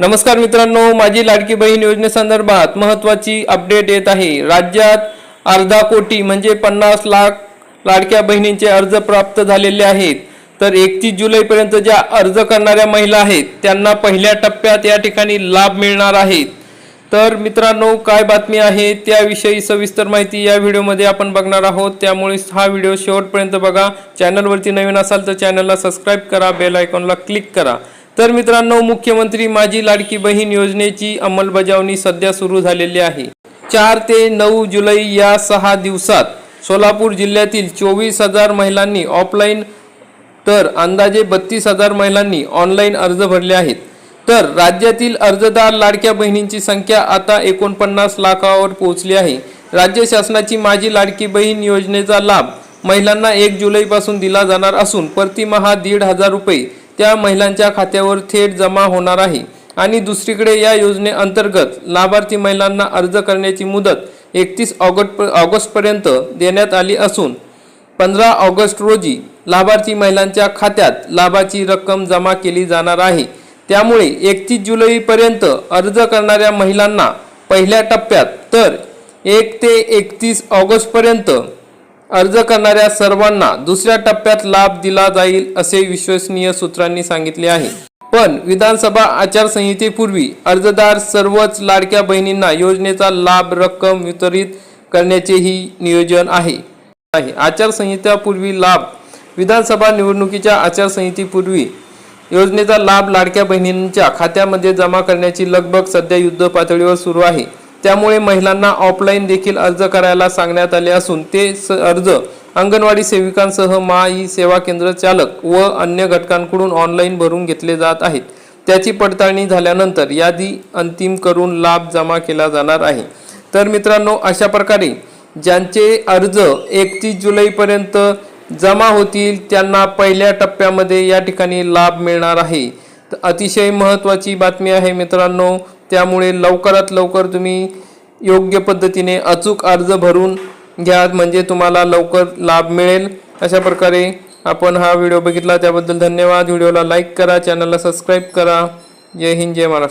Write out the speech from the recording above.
नमस्कार मित्रांनो माझी लाडकी बहीण योजनेसंदर्भात महत्त्वाची अपडेट येत आहे. राज्यात अर्धा कोटी म्हणजे पन्नास लाख लाडक्या बहिणींचे अर्ज प्राप्त झालेले आहेत. तर एकतीस जुलैपर्यंत ज्या अर्ज करणाऱ्या महिला आहेत त्यांना पहिल्या टप्प्यात या ठिकाणी लाभ मिळणार आहेत तर मित्रांनो काय बातमी आहे त्याविषयी सविस्तर माहिती या व्हिडिओमध्ये आपण बघणार आहोत. त्यामुळे हा व्हिडिओ शेवटपर्यंत बघा. चॅनलवरती नवीन असाल तर चॅनलला सबस्क्राईब करा बेल आयकॉनला क्लिक करा. तर मित्रांनो मुख्यमंत्री माझी लाडकी बहीण योजनेची अंमलबजावणी सध्या सुरू झालेली आहे. चार ते नऊ जुलै या सहा दिवसात सोलापूर जिल्ह्यातील चोवीस हजार महिलांनी ऑफलाईन तर अंदाजे बत्तीस हजार महिलांनी ऑनलाईन अर्ज भरले आहेत. तर राज्यातील अर्जदार लाडक्या बहिणींची संख्या आता एकोणपन्नास लाखावर पोहोचली आहे. राज्य शासनाची माझी लाडकी बहीण योजनेचा लाभ महिलांना एक जुलैपासून दिला जाणार असून प्रतिमहा दीड हजार रुपये त्या महिलांच्या खात्यावर थेट जमा होणार आहे. आणि दुसरीकडे या योजनेअंतर्गत लाभार्थी महिलांना अर्ज करण्याची मुदत एकतीस ऑगस्ट ऑगस्टपर्यंत देण्यात आली असून पंधरा ऑगस्ट रोजी लाभार्थी महिलांच्या खात्यात लाभाची रक्कम जमा केली जाणार आहे. त्यामुळे एकतीस जुलैपर्यंत अर्ज करणाऱ्या महिलांना पहिल्या टप्प्यात तर एक ते एकतीस ऑगस्टपर्यंत अर्ज करणाऱ्या सर्वांना दुसऱ्या टप्प्यात लाभ दिला जाईल असे विश्वसनीय सूत्रांनी सांगितले आहे. पण विधानसभा आचारसंहितेपूर्वी अर्जदार सर्वच लाडक्या बहिणींना योजनेचा लाभ रक्कम वितरित करण्याचेही नियोजन आहे. आचारसंहितेपूर्वी आचारसंहितापूर्वी लाभ विधानसभा निवडणुकीच्या आचारसंहितेपूर्वी योजनेचा लाभ लाडक्या बहिणींच्या खात्यामध्ये जमा करण्याची लगबग सध्या युद्ध पातळीवर सुरू आहे. त्यामुळे महिलांना ऑफलाईन देखील अर्ज करायला सांगण्यात आले असून ते स- अर्ज अंगणवाडी सेविकांसह माई सेवा केंद्र चालक व अन्य घटकांकडून ऑनलाईन भरून घेतले जात आहेत. त्याची पडताळणी झाल्यानंतर यादी अंतिम करून लाभ जमा केला जाणार आहे. तर मित्रांनो अशा प्रकारे ज्यांचे अर्ज एकतीस जुलैपर्यंत जमा होतील त्यांना पहिल्या टप्प्यामध्ये या ठिकाणी लाभ मिळणार आहे. अतिशय महत्त्वाची बातमी आहे मित्रांनो त्यामुळे लवकरात लवकर तुम्ही योग्य पद्धतीने अचूक अर्ज भरून घ्या म्हणजे तुम्हाला लवकर लाभ मिळेल. अशा प्रकारे आपण हा व्हिडिओ बघितला त्याबद्दल धन्यवाद. व्हिडिओला लाईक करा चॅनलला सबस्क्राईब करा. जय हिंद जय महाराष्ट्र.